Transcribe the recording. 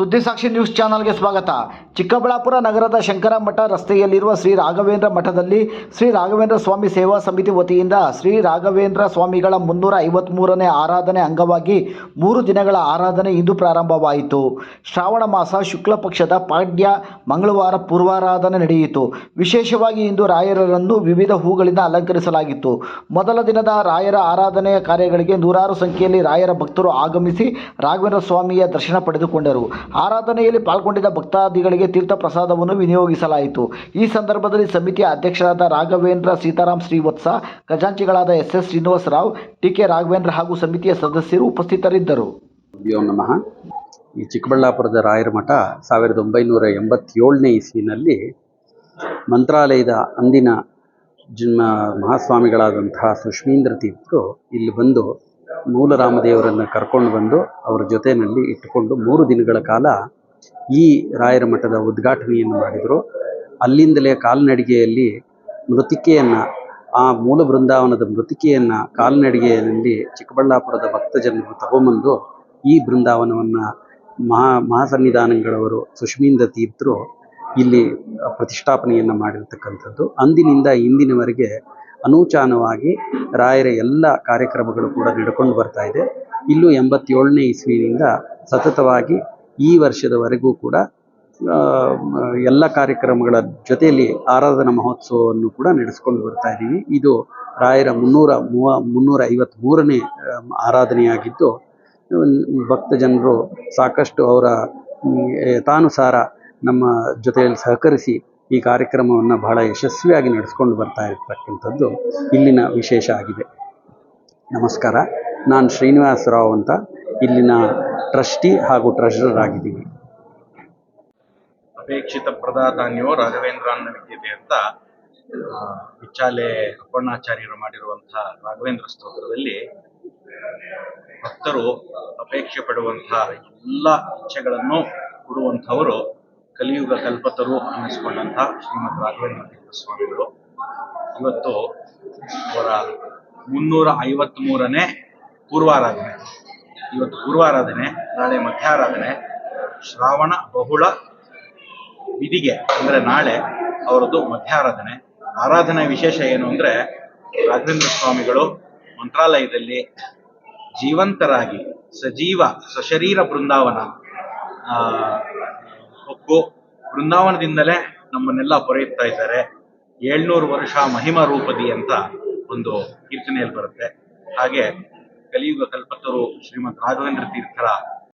ಸುದ್ದಿಸಾಕ್ಷಿ news ಚಾನಲ್ಗೆ ಸ್ವಾಗತ. ಚಿಕ್ಕಬಳ್ಳಾಪುರ ನಗರದ ಶಂಕರ ಮಠ ರಸ್ತೆಯಲ್ಲಿರುವ ಶ್ರೀ ರಾಘವೇಂದ್ರ ಮಠದಲ್ಲಿ ಶ್ರೀ ರಾಘವೇಂದ್ರ ಸ್ವಾಮಿ ಸೇವಾ ಸಮಿತಿ ವತಿಯಿಂದ ಶ್ರೀ ರಾಘವೇಂದ್ರ ಸ್ವಾಮಿಗಳ ಮುನ್ನೂರ ಐವತ್ತ್ಮೂರನೇ ಆರಾಧನೆ ಅಂಗವಾಗಿ ಮೂರು ದಿನಗಳ ಆರಾಧನೆ ಇಂದು ಪ್ರಾರಂಭವಾಯಿತು. ಶ್ರಾವಣ ಮಾಸ ಶುಕ್ಲ ಪಕ್ಷದ ಪಾಡ್ಯ ಮಂಗಳವಾರ ಪೂರ್ವಾರಾಧನೆ ನಡೆಯಿತು. ವಿಶೇಷವಾಗಿ ಇಂದು ರಾಯರನ್ನು ವಿವಿಧ ಹೂಗಳಿಂದ ಅಲಂಕರಿಸಲಾಗಿತ್ತು. ಮೊದಲ ದಿನದ ರಾಯರ ಆರಾಧನೆಯ ಕಾರ್ಯಗಳಿಗೆ ನೂರಾರು ಸಂಖ್ಯೆಯಲ್ಲಿ ರಾಯರ ಭಕ್ತರು ಆಗಮಿಸಿ ರಾಘವೇಂದ್ರ ಸ್ವಾಮಿಯ ದರ್ಶನ ಪಡೆದುಕೊಂಡರು. ಆರಾಧನೆಯಲ್ಲಿ ಪಾಲ್ಗೊಂಡಿದ್ದ ಭಕ್ತಾದಿಗಳಿಗೆ ತೀರ್ಥ ಪ್ರಸಾದವನ್ನು ವಿನಿಯೋಗಿಸಲಾಯಿತು. ಈ ಸಂದರ್ಭದಲ್ಲಿ ಸಮಿತಿಯ ಅಧ್ಯಕ್ಷರಾದ Raghavendra Sitaram Srivatsa, ಖಜಾಂಚಿಗಳಾದ S S Srinivasa Rao T K Raghavendra ಹಾಗೂ ಸಮಿತಿಯ ಸದಸ್ಯರು ಉಪಸ್ಥಿತರಿದ್ದರು. ನಮಃ. ಈ ಚಿಕ್ಕಬಳ್ಳಾಪುರದ ರಾಯರ ಮಠ ಸಾವಿರದ ಒಂಬೈನೂರ ಎಂಬತ್ತೇಳನೇ ಇಸ್ವಿನಲ್ಲಿ ಮಂತ್ರಾಲಯದ ಅಂದಿನ ಜನ್ಮ ಮಹಾಸ್ವಾಮಿಗಳಾದಂತಹ ಸುಷ್ಮೀಂದ್ರ ತೀರ್ಥರು ಇಲ್ಲಿ ಬಂದು ಮೂಲರಾಮದೇವರನ್ನು ಕರ್ಕೊಂಡು ಬಂದು ಅವರ ಜೊತೆಯಲ್ಲಿ ಇಟ್ಟುಕೊಂಡು ಮೂರು ದಿನಗಳ ಕಾಲ ಈ ರಾಯರ ಮಠದ ಉದ್ಘಾಟನೆಯನ್ನು ಮಾಡಿದರು. ಅಲ್ಲಿಂದಲೇ ಕಾಲ್ನಡಿಗೆಯಲ್ಲಿ ಮೃತಿಕೆಯನ್ನು, ಆ ಮೂಲ ಬೃಂದಾವನದ ಮೃತಿಕೆಯನ್ನು ಕಾಲ್ನಡಿಗೆಯಲ್ಲಿ ಚಿಕ್ಕಬಳ್ಳಾಪುರದ ಭಕ್ತಜನರು ತಗೊಂಬಂದು ಈ ಬೃಂದಾವನವನ್ನು ಮಹಾ ಮಹಾಸನ್ನಿಧಾನಗಳವರು ಸುಷ್ಮಿಂದ ತೀರ್ಥರು ಇಲ್ಲಿ ಪ್ರತಿಷ್ಠಾಪನೆಯನ್ನು ಮಾಡಿರ್ತಕ್ಕಂಥದ್ದು. ಅಂದಿನಿಂದ ಇಂದಿನವರೆಗೆ ಅನೂಚಾನವಾಗಿ ರಾಯರ ಎಲ್ಲ ಕಾರ್ಯಕ್ರಮಗಳು ಕೂಡ ನಡ್ಕೊಂಡು ಬರ್ತಾ ಇದೆ. ಇಲ್ಲೂ ಎಂಬತ್ತೇಳನೇ ಇಸ್ವಿನಿಂದ ಸತತವಾಗಿ ಈ ವರ್ಷದವರೆಗೂ ಕೂಡ ಎಲ್ಲ ಕಾರ್ಯಕ್ರಮಗಳ ಜೊತೆಯಲ್ಲಿ ಆರಾಧನಾ ಮಹೋತ್ಸವವನ್ನು ಕೂಡ ನಡೆಸ್ಕೊಂಡು ಬರ್ತಾ ಇದ್ದೀವಿ. ಇದು ರಾಯರ ಮುನ್ನೂರ ಮೂವ, ಮುನ್ನೂರ ಐವತ್ತ್ಮೂರನೇ ಆರಾಧನೆಯಾಗಿದ್ದು ಭಕ್ತ ಜನರು ಸಾಕಷ್ಟು ಅವರ ಯಥಾನುಸಾರ ನಮ್ಮ ಜೊತೆಯಲ್ಲಿ ಸಹಕರಿಸಿ ಈ ಕಾರ್ಯಕ್ರಮವನ್ನು ಬಹಳ ಯಶಸ್ವಿಯಾಗಿ ನಡೆಸ್ಕೊಂಡು ಬರ್ತಾ ಇರತಕ್ಕಂಥದ್ದು ಇಲ್ಲಿನ ವಿಶೇಷ ಆಗಿದೆ. ನಮಸ್ಕಾರ. ನಾನು ಶ್ರೀನಿವಾಸ ರಾವ್ ಅಂತ ಇಲ್ಲಿನ ಟ್ರಸ್ಟಿ ಹಾಗೂ ಟ್ರೆಷರರ್ ಆಗಿದ್ದೀನಿ. ಅಪೇಕ್ಷಿತ ಪ್ರದಾತಾನ್ಯೋ ರಾಘವೇಂದ್ರ ವಿದ್ಯತೆ ಅಂತ ಆ, ಬಿಚ್ಚಾಲೆ ಅಪ್ಪಣ್ಣಾಚಾರ್ಯರು ಮಾಡಿರುವಂತಹ ರಾಘವೇಂದ್ರ ಸ್ತೋತ್ರದಲ್ಲಿ ಭಕ್ತರು ಅಪೇಕ್ಷೆ ಪಡುವಂತಹ ಎಲ್ಲ ಇಚ್ಛೆಗಳನ್ನು ಕೊಡುವಂಥವರು ಕಲಿಯುಗ ಕಲ್ಪತರು ಅನ್ನಿಸ್ಕೊಂಡಂತಹ ಶ್ರೀಮದ್ ರಾಘವೇಂದ್ರ ಸ್ವಾಮಿಗಳು. ಇವತ್ತು ಅವರ ಮುನ್ನೂರ ಐವತ್ತ್ಮೂರನೇ ಪೂರ್ವಾರಾಧನೆ. ಇವತ್ತು ಪೂರ್ವಾರಾಧನೆ ನಾಳೆ ಮಧ್ಯಾರಾಧನೆ, ಶ್ರಾವಣ ಬಹುಳ ವಿಧಿಗೆ, ಅಂದ್ರೆ ನಾಳೆ ಅವರದ್ದು ಮಧ್ಯಾರಾಧನೆ. ಆರಾಧನೆ ವಿಶೇಷ ಏನು ಅಂದ್ರೆ ರಾಘವೇಂದ್ರ ಸ್ವಾಮಿಗಳು ಮಂತ್ರಾಲಯದಲ್ಲಿ ಜೀವಂತರಾಗಿ, ಸಜೀವ, ಸಶರೀರ ಬೃಂದಾವನ ಹೊಕ್ಕು ಬೃಂದಾವನದಿಂದಲೇ ನಮ್ಮನ್ನೆಲ್ಲ ಪೊರೆಯುತ್ತಾ ಇದ್ದಾರೆ. ಏಳ್ನೂರು ವರ್ಷ ಮಹಿಮ ರೂಪದಿ ಅಂತ ಒಂದು ಕೀರ್ತನೆಯಲ್ಲಿ ಬರುತ್ತೆ. ಹಾಗೆ ಕಲಿಯುಗ ಕಲ್ಪತರು ಶ್ರೀಮದ್ ರಾಘವೇಂದ್ರ ತೀರ್ಥರ